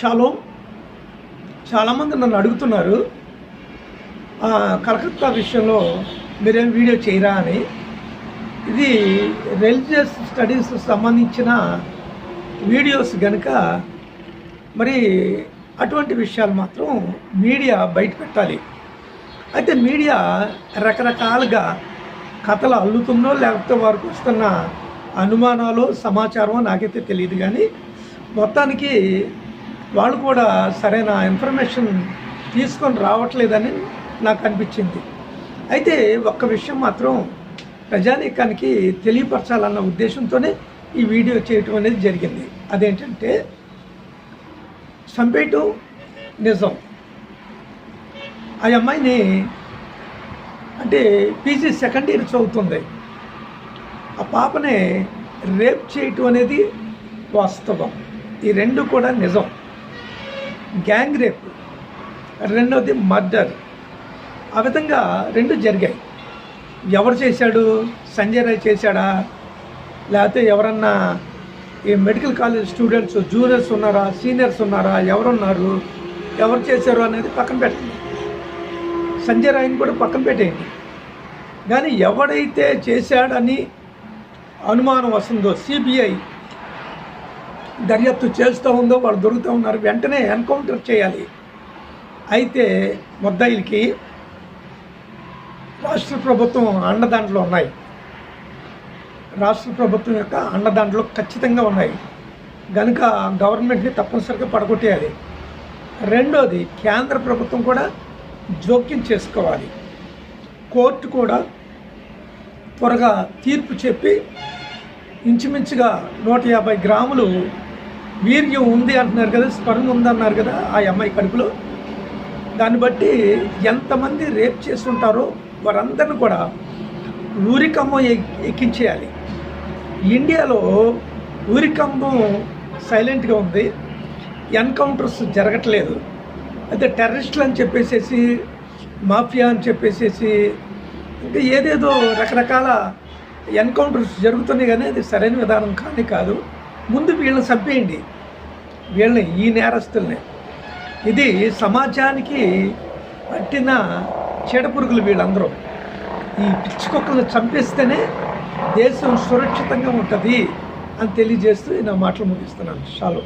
Shallow. చాలామంది నన్ను అడుగుతున్నారు ఆ, కలకత్తా విషయంలో మీరేం వీడియో చేయరా? అని. ఇది రిలీజియస్ స్టడీస్ సంబంధించిన వీడియోస్ కనుక మరి అటువంటి విషయాలు మాత్రం మీడియా బయట పెట్టాలి. అయితే మీడియా రకరకాలుగా కథలు అల్లుతుందో లేకపోతే వారికి వస్తున్న అనుమానాలు సమాచారం నాకైతే తెలియదు కానీ మొత్తానికి వాళ్ళు కూడా సరైన ఇన్ఫర్మేషన్ తీసుకొని రావట్లేదని నాకు అనిపించింది. అయితే ఒక్క విషయం మాత్రం ప్రజానీకానికి తెలియపరచాలన్న ఉద్దేశంతోనే ఈ వీడియో చేయటం అనేది జరిగింది. అదేంటంటే చంపేయటం నిజం. ఆ అమ్మాయిని అంటే పీజీ సెకండ్ ఇయర్ చదువుతుంది. ఆ పాపని రేప్ చేయటం అనేది వాస్తవం. ఈ రెండు కూడా నిజం. గ్యాంగ్ రేప్ రెండవది మర్డర్. ఆ విధంగా రెండు జరిగాయి. ఎవరు చేశాడు? సంజయ్ రాయ్ చేశాడా? లేకపోతే ఎవరన్నా ఈ మెడికల్ కాలేజ్ స్టూడెంట్స్ జూనియర్స్ ఉన్నారా? సీనియర్స్ ఉన్నారా? ఎవరున్నారు? ఎవరు చేశారు అనేది పక్కన పెట్టండి. సంజయ్ రాయ్ని కూడా పక్కన పెట్టేయండి. కానీ ఎవడైతే చేశాడని అనుమానం వస్తుందో సిబిఐ దర్యాప్తు చేస్తూ ఉందో వాళ్ళు దొరుకుతూ ఉన్నారు వెంటనే ఎన్కౌంటర్ చేయాలి. అయితే ముద్దాయిలకి రాష్ట్ర ప్రభుత్వం అండదండలు ఉన్నాయి. రాష్ట్ర ప్రభుత్వం యొక్క అండదండలు ఖచ్చితంగా ఉన్నాయి. కనుక గవర్నమెంట్ని తప్పనిసరిగా పడగొట్టేయాలి. రెండోది కేంద్ర ప్రభుత్వం కూడా జోక్యం చేసుకోవాలి. కోర్టు కూడా త్వరగా తీర్పు చెప్పి ఇంచుమించుగా నూట యాభై గ్రాములు వీర్యం ఉంది అంటున్నారు కదా స్పర్మ్ ఉందన్నారు కదా ఆ అమ్మాయి కడుపులో. దాన్ని బట్టి ఎంతమంది రేప్ చేస్తుంటారో వారందరిని కూడా ఊరికమ్మం ఎక్కించేయాలి. ఇండియాలో ఊరికమ్మం సైలెంట్గా ఉంది. ఎన్కౌంటర్స్ జరగట్లేదు. అయితే టెర్రరిస్టులు అని చెప్పేసేసి మాఫియా అని చెప్పేసేసి ఇంకా ఏదేదో రకరకాల ఎన్కౌంటర్స్ జరుగుతున్నాయి కానీ అది సరైన విధానం కానీ కాదు. ముందు వీళ్ళని చంపేయండి. వీళ్ళని ఈ నేరస్తుల్ని. ఇది సమాజానికి పట్టిన చీడపురుగులు వీళ్ళందరూ. ఈ పిచ్చికొక్కలను చంపేస్తేనే దేశం సురక్షితంగా ఉంటుంది అని తెలియజేస్తూ నా మాటలు ముగిస్తున్నాను. షాలో